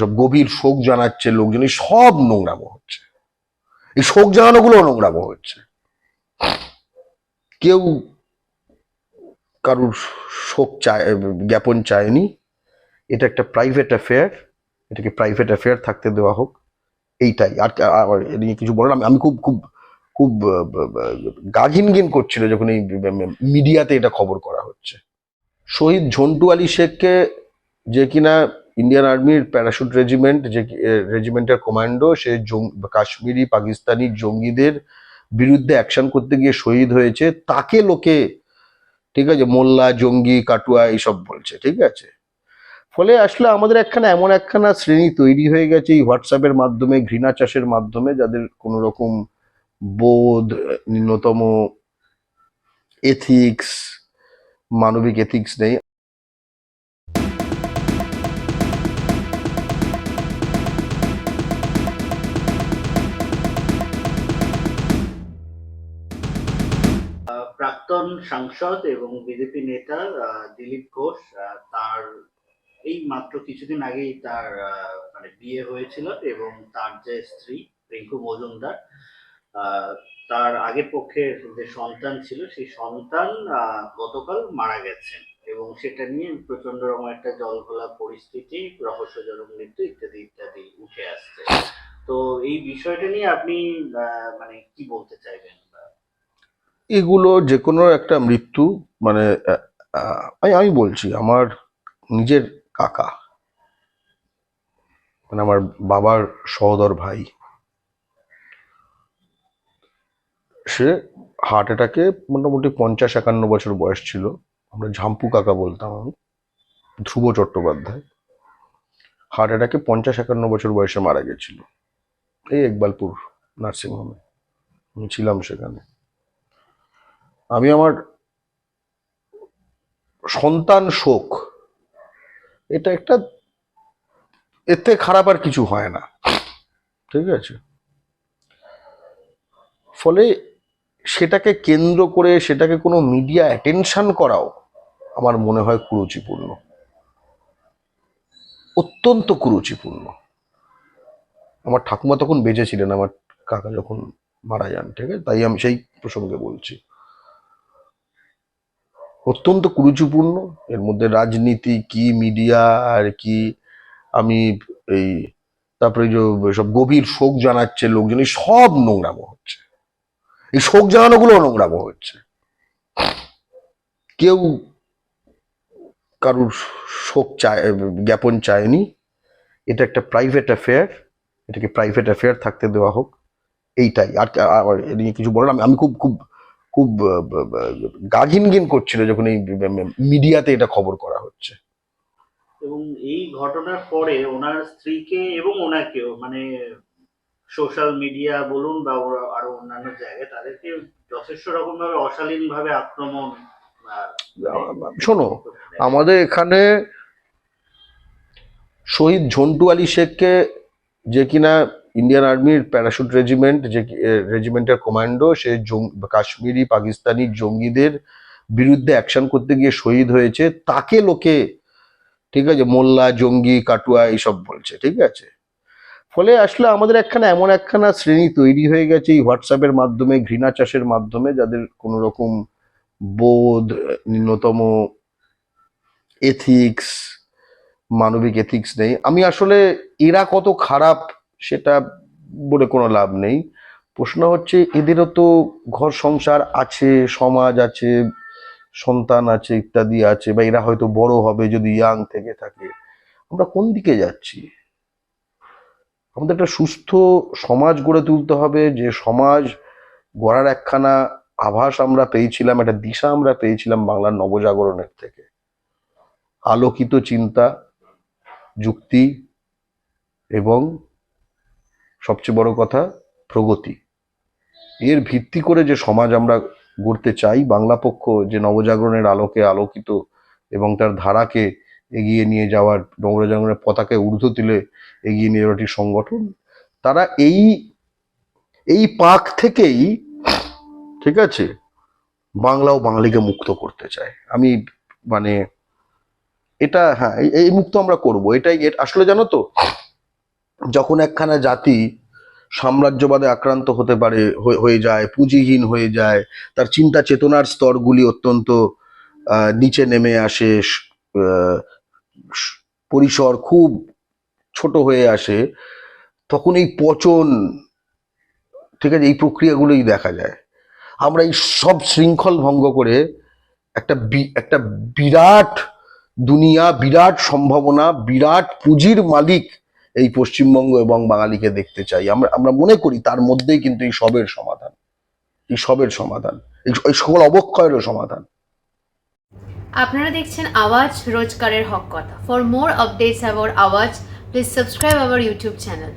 সব গভীর শোক জানাচ্ছে লোকজন, এই সব নোংরামো হচ্ছে। এই শোক জানানোগুলো নোংরামো হচ্ছে। কেউ কারুর শোক চায়, জ্ঞাপন চায়নি। এটা একটা প্রাইভেট অ্যাফেয়ার এটাকে প্রাইভেট অ্যাফেয়ার থাকতে দেওয়া হোক। এইটাই। আর নিয়ে কিছু বললাম আমি খুব খুব খুব গা ঘিনঘিন করছিল যখন এই মিডিয়াতে এটা খবর করা হচ্ছে। শহীদ ঝন্টু আলী শেখকে যে কিনা ইন্ডিয়ান আর্মির প্যারাশুট রেজিমেন্ট যে রেজিমেন্টের কমান্ডো সে কাশ্মীরি, পাকিস্তানি জঙ্গিদের বিরুদ্ধে অ্যাকশন করতে গিয়ে শহীদ হয়েছে। তাকে লোকে, ঠিক আছে, মোল্লা, জঙ্গি, কাটুয়া এইসব বলছে, ঠিক আছে? ফলে আসলে আমাদের একখানা, এমন একখানা শ্রেণি তৈরি হয়ে গেছে এই হোয়াটসঅ্যাপের মাধ্যমে, ঘৃণা চাষের মাধ্যমে, যাদের কোনো রকম বোধ, ন্যূনতম এথিক্স মানবিক এথিক্স নেই। প্রাক্তন সাংসদ এবং বিজেপি নেতা দিলীপ ঘোষ তার এই মাত্র কিছুদিন আগেই তার মানে বিয়ে হয়েছিল এবং তার যে স্ত্রী রিঙ্কু মজুমদার তার আগের পক্ষের যে সন্তান ছিল, সেই সন্তান গতকাল মারা গেছেন এবং সেটা নিয়ে প্রচণ্ড রকম একটা জলঘোলা পরিস্থিতি, রহস্যজনক মৃত্যু ইত্যাদি ইত্যাদি উঠে আসছে। তো এই বিষয়টা নিয়ে আপনি মানে কি বলতে চাইবেন? এগুলো যে কোনো একটা মৃত্যু মানে আমি আমি বলছি, আমার নিজের কাকা মানে আমার বাবার সহোদর ভাই, সে হার্ট অ্যাটাকে মোটামুটি পঞ্চাশ একান্ন বছর বয়স ছিল। আমরা ঝাম্পু কাকা বলতাম আমি, ধ্রুব চট্টোপাধ্যায়। হার্ট অ্যাটাকে পঞ্চাশ একান্ন বছর বয়সে মারা গেছিল। এই একবালপুর নার্সিংহোমে, আমি ছিলাম সেখানে। আমি আমার সন্তান শোক। এটা একটা, এতে খারাপ আর কিছু হয় না। ঠিক আছে? ফলে সেটাকে কেন্দ্র করে সেটাকে কোনো মিডিয়া অ্যাটেনশান করাও আমার মনে হয় কুরুচিপূর্ণ। অত্যন্ত কুরুচিপূর্ণ। আমার ঠাকুমা তখন বেঁচে ছিলেন, আমার কাকা যখন মারা যান, ঠিক আছে? তাই আমি সেই প্রসঙ্গে বলছি। অত্যন্ত কুরুচিপূর্ণ। এর মধ্যে রাজনীতি, কি মিডিয়া, আর কি আমি এই তারপরে সব গভীর শোক জানাচ্ছে লোকজন, এই সব নোংরামো হচ্ছে। এই শোক জানানোগুলো নোংরামো হচ্ছে। কেউ কারুর শোক চায়, জ্ঞাপন চায়নি। এটা একটা প্রাইভেট অ্যাফেয়ার এটাকে প্রাইভেট অ্যাফেয়ার থাকতে দেওয়া হোক। এইটাই। আর নিয়ে কিছু বললাম আমি খুব খুব খুব গা ঘিনঘিন করছিল যখন এই মিডিয়াতে এটা খবর করা হচ্ছে। এবং এই ঘটনার পরে ওনার স্ত্রীকে এবং ওনাকেও মানে সোশ্যাল মিডিয়া বলুন বা আরও অন্যান্য জায়গায় তাদেরকে যথেষ্ট রকম ভাবে অশালীন ভাবে আক্রমণ শোনো আমাদের এখানে শহীদ ঝন্টু আলী শেখকে যে কিনা ইন্ডিয়ান আর্মির প্যারাশুট রেজিমেন্ট যে রেজিমেন্টের কমান্ডো সে কাশ্মীরি, পাকিস্তানি জঙ্গিদের বিরুদ্ধে অ্যাকশন করতে গিয়ে শহীদ হয়েছে। তাকে লোকে, ঠিক আছে, মোল্লা, জঙ্গি, কাটুয়া এইসব বলছে, ঠিক আছে? ফলে আসলে আমাদের একখানা, এমন একখানা শ্রেণি তৈরি হয়ে গেছে এই হোয়াটসঅ্যাপের মাধ্যমে, ঘৃণা চাষের মাধ্যমে, যাদের কোনো রকম বোধ, ন্যূনতম এথিক্স মানবিক এথিক্স নেই। আমি আসলে, এরা কত খারাপ সেটা বলে কোনো লাভ নেই। প্রশ্ন হচ্ছে, এদেরও তো ঘর সংসার আছে, সমাজ আছে, সন্তান আছে ইত্যাদি আছে, বা এরা হয়তো বড় হবে যদি ইয়াং থেকে থাকে। আমরা কোন দিকে যাচ্ছি? আমাদের একটা সুস্থ সমাজ গড়ে তুলতে হবে, যে সমাজ গড়ার একখানা আভাস আমরা পেয়েছিলাম, একটা দিশা আমরা পেয়েছিলাম বাংলার নবজাগরণের থেকে। আলোকিত চিন্তা, যুক্তি এবং সবচেয়ে বড় কথা, প্রগতি। এর ভিত্তি করে যে সমাজ আমরা গড়তে চাই, বাংলা পক্ষ যে নবজাগরণের আলোকে আলোকিত এবং তার ধারাকে এগিয়ে নিয়ে যাওয়ার, নবজাগরণের পতাকায় ঊর্ধ্ব তুলে এগিয়ে নিয়ে যাওয়ার একটি সংগঠন, তারা এই এই পাক থেকেই, ঠিক আছে, বাংলা ও বাঙালিকে মুক্ত করতে চায়। আমি মানে এটা হ্যাঁ এই- মুক্ত আমরা করব। এটাই আসলে জানো তো যখন একখানা জাতি সাম্রাজ্যবাদে আক্রান্ত হতে পারে, হয়ে- যায়, পুঁজিহীন হয়ে যায়, তার চিন্তা চেতনার স্তরগুলি অত্যন্ত নিচে নেমে আসে পরিসর খুব ছোট হয়ে আসে, তখন এই পচন, ঠিক আছে, এই প্রক্রিয়াগুলোই দেখা যায়। আমরা এই সব শৃঙ্খল ভঙ্গ করে একটা একটা বিরাট দুনিয়া, বিরাট সম্ভাবনা, বিরাট পুঁজির মালিক এই পশ্চিমবঙ্গ এবং বাঙালিকে দেখতে চাই। আমরা আমরা মনে করি তার মধ্যেই কিন্তু এই সবের সমাধান। এই সবের সমাধান। এই সকল অবক্ষয়েরও সমাধান। আপনারা দেখছেন আওয়াজ রোজকারের হক কথা। For more updates about Awaaz please subscribe our YouTube channel